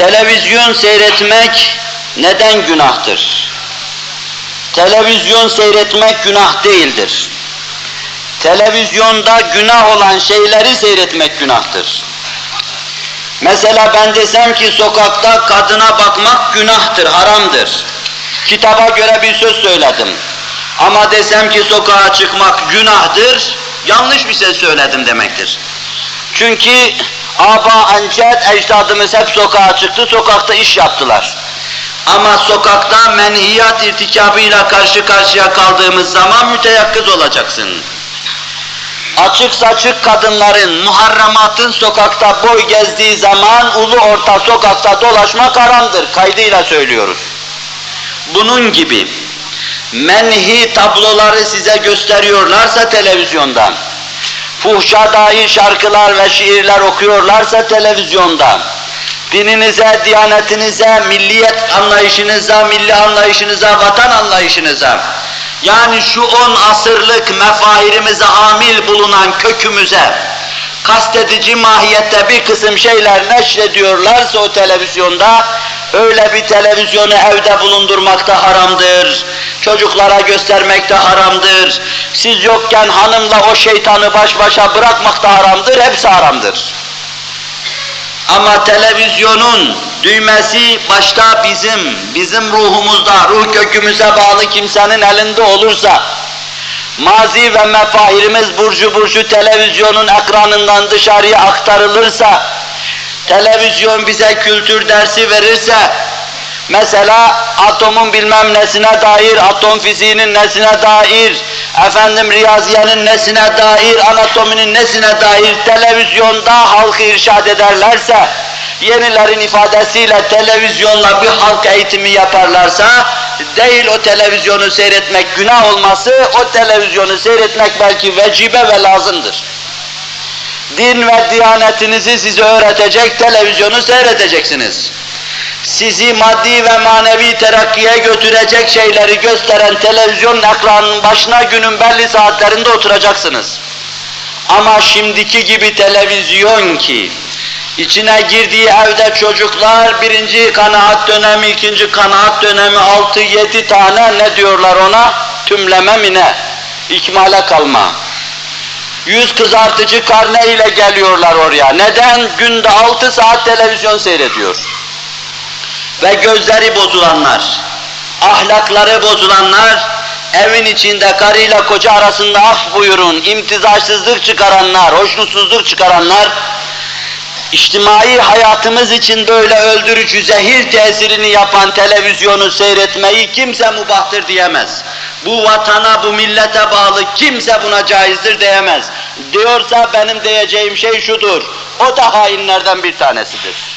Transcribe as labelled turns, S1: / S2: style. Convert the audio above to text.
S1: Televizyon seyretmek neden günahtır? Televizyon seyretmek günah değildir. Televizyonda günah olan şeyleri seyretmek günahtır. Mesela ben desem ki sokakta kadına bakmak günahtır, haramdır. Kitaba göre bir söz söyledim. Ama desem ki sokağa çıkmak günahtır, yanlış bir şey söyledim demektir. Çünkü aba, ancet, ecdadımız hep sokağa çıktı, sokakta iş yaptılar. Ama sokakta menhiyat irtikabıyla karşı karşıya kaldığımız zaman müteyakkız olacaksın. Açık saçık kadınların, muharramatın sokakta boy gezdiği zaman ulu orta sokakta dolaşmak haramdır, kaydıyla söylüyoruz. Bunun gibi menhi tabloları size gösteriyorlarsa televizyonda, fuhşa dair şarkılar ve şiirler okuyorlarsa televizyonda, dininize, diyanetinize, milliyet anlayışınıza, milli anlayışınıza, vatan anlayışınıza, yani şu on asırlık mefahirimize hamil bulunan kökümüze, kastedici mahiyette bir kısım şeyler neşrediyorlarsa o televizyonda, öyle bir televizyonu evde bulundurmak da haramdır. Çocuklara göstermek de haramdır. Siz yokken hanımla o şeytanı baş başa bırakmak da haramdır, hepsi haramdır. Ama televizyonun düğmesi başta bizim, bizim ruhumuzda, ruh kökümüze bağlı kimsenin elinde olursa, mazi ve mefahirimiz burcu burcu televizyonun ekranından dışarıya aktarılırsa, televizyon bize kültür dersi verirse, mesela atomun bilmem nesine dair, atom fiziğinin nesine dair, efendim riyaziyenin nesine dair, anatominin nesine dair televizyonda halkı irşad ederlerse, yenilerin ifadesiyle televizyonla bir halk eğitimi yaparlarsa, değil o televizyonu seyretmek günah olması, o televizyonu seyretmek belki vecibe ve lazımdır. Din ve diyanetinizi size öğretecek televizyonu seyredeceksiniz. Sizi maddi ve manevi terakkiye götürecek şeyleri gösteren televizyon ekranının başına günün belli saatlerinde oturacaksınız. Ama şimdiki gibi televizyon ki, içine girdiği evde çocuklar birinci kanaat dönemi, ikinci kanaat dönemi, altı yedi tane ne diyorlar ona? Tümleme mi ne? İkmale kalma. Yüz kızartıcı karne ile geliyorlar oraya. Neden? Günde altı saat televizyon seyrediyor. Ve gözleri bozulanlar, ahlakları bozulanlar, evin içinde karıyla koca arasında af buyurun, imtizaçsızlık çıkaranlar, hoşnutsuzluk çıkaranlar, içtimai hayatımız için böyle öldürücü zehir tesirini yapan televizyonu seyretmeyi kimse mubahtır diyemez. Bu vatana, bu millete bağlı kimse buna caizdir diyemez. Diyorsa benim diyeceğim şey şudur, o da hainlerden bir tanesidir.